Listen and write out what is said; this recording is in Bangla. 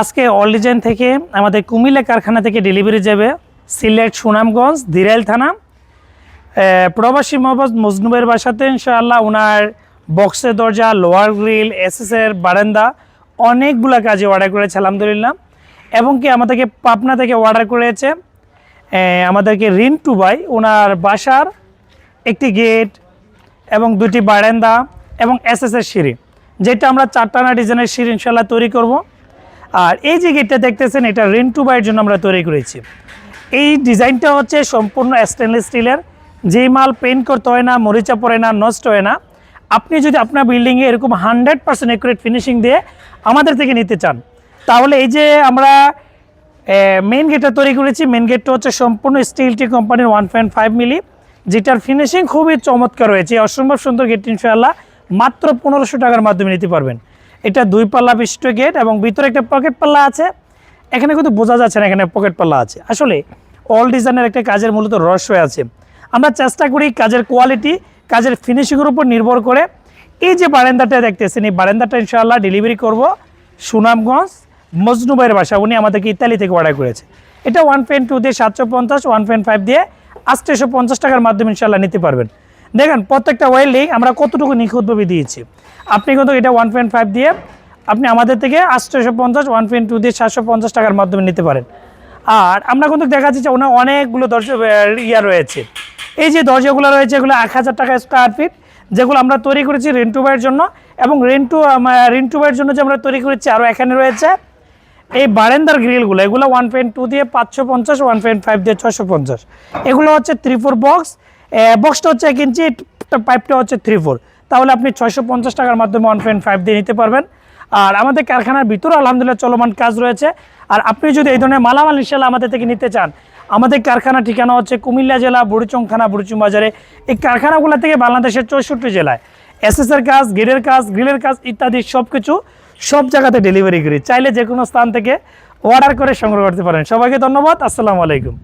আজকে অল ডিজাইন থেকে আমাদের কুমিল্লা কারখানা থেকে ডেলিভারি যাবে সিলেট, সুনামগঞ্জ দিরাইল থানা। প্রবাসী মোহাম্মদ মজনুবের বাসাতে ইনশাআল্লাহ ওনার বক্সের দরজা লোয়ার গ্রিল এসএসের বারান্দা, অনেকগুলো কাজে অর্ডার করেছে, আলহামদুলিল্লাহ। এবং কি আমাদেরকে পাবনা থেকে অর্ডার করেছে আমাদেরকে রিন্টু ভাই ওনার বাসার একটি গেট এবং দুটি বারান্দা এবং এসএসের সিঁড়ি। যেটা আমরা চারটানা ডিজাইনের সিঁড়ি ইনশাল্লাহ তৈরি করব। আর এই যে গেটটা দেখতেছেন, এটা রিন্টু ভাইয়ের জন্য আমরা তৈরি করেছি। এই ডিজাইনটা হচ্ছে সম্পূর্ণ স্টেনলেস স্টিলের যেই মাল পেন্ট করতে হয় না, মরিচা পড়ে না, নষ্ট হয় না। আপনি যদি আপনার বিল্ডিংয়ে এরকম হান্ড্রেড পার্সেন্ট একুরেট ফিনিশিং দিয়ে আমাদের থেকে নিতে চান, তাহলে এই যে আমরা মেন গেটটা তৈরি করেছি। মেন গেটটা হচ্ছে সম্পূর্ণ স্টিল টি কোম্পানির ওয়ান পয়েন্ট ফাইভ মিলি যেটার ফিনিশিং খুবই চমৎকার রয়েছে অসম্ভব সুন্দর গেট ইনশাআল্লাহ। মাত্র পনেরোশো টাকার মাধ্যমে নিতে পারবেন। এটা দুই পাল্লা বিশিষ্ট গেট এবং ভিতরে একটা পকেট পাল্লা আছে। এখানে কিন্তু বোঝা যাচ্ছে না এখানে পকেট পাল্লা আছে। আসলে অল ডিজাইনের একটা কাজের মূলত রহস্য আছে। আমরা চেষ্টা করি কাজের কোয়ালিটি কাজের ফিনিশিংয়ের উপর নির্ভর করে। এই যে বারান্দাটা দেখতেছেন, এই বারান্দাটা ইনশাআল্লাহ ডেলিভারি করব সুনামগঞ্জ মজনুবাইয়ের বাসা। উনি আমাদেরকে ইতালি থেকে অর্ডার করেছে। এটা ওয়ান পয়েন্ট টু দিয়ে সাতশো পঞ্চাশ ওয়ান পয়েন্ট ফাইভ দিয়ে আটশোশো পঞ্চাশ টাকার মাধ্যমে ইনশাল্লাহ নিতে পারবেন। দেখেন, প্রত্যেকটা ওয়েল্ডিং আমরা কতটুকু নিখুঁতভাবে দিয়েছি। আপনি কিন্তু এটা ওয়ান পয়েন্ট ফাইভ দিয়ে আপনি আমাদের থেকে আটশোশো পঞ্চাশ ওয়ান পয়েন্ট টু দিয়ে সাতশো পঞ্চাশ টাকার মাধ্যমে নিতে পারেন। আর আমরা কিন্তু দেখা যাচ্ছে যে ওনার অনেকগুলো দরজা ইয়া রয়েছে। এই যে দরজাগুলো রয়েছে, এগুলো এক হাজার টাকা স্কোয়ার ফিট যেগুলো আমরা তৈরি করেছি রেন্টু বাইয়ের জন্য এবং রেন্টু রেন্টু বাইয়ের জন্য যে আমরা তৈরি করেছি আরও এখানে রয়েছে। এই বারেন্দার গ্রিলগুলো, এগুলো ওয়ান পয়েন্ট টু দিয়ে পাঁচশো পঞ্চাশ ওয়ান পয়েন্ট ফাইভ দিয়ে ছশো পঞ্চাশ। এগুলো হচ্ছে থ্রি ফোর বক্স বক্সটা হচ্ছে এক ইঞ্চি পাইপটা হচ্ছে থ্রি ফোর তাহলে আপনি ছয়শো পঞ্চাশ টাকার মাধ্যমে ওয়ান পয়েন্ট ফাইভ দিয়ে নিতে পারবেন। আর আমাদের কারখানার ভিতরে আলহামদুলিল্লাহ চলমান কাজ রয়েছে। আর আপনি যদি এই ধরনের মালামাল ইনশাল্লাহ আমাদের থেকে নিতে চান, আমাদের কারখানা ঠিকানা হচ্ছে কুমিল্লা জেলা বুড়িচং থানা বুড়িচুং বাজারে এই কারখানাগুলো থেকে বাংলাদেশের চৌষট্টি জেলায়। এসএসের কাজ গেটের কাজ, গ্রিলের কাজ ইত্যাদি সব কিছু সব জায়গাতে ডেলিভারি করি। চাইলে যে কোনো স্থান থেকে অর্ডার করে সংগ্রহ করতে পারেন। সবাইকে ধন্যবাদ। আসসালামু আলাইকুম।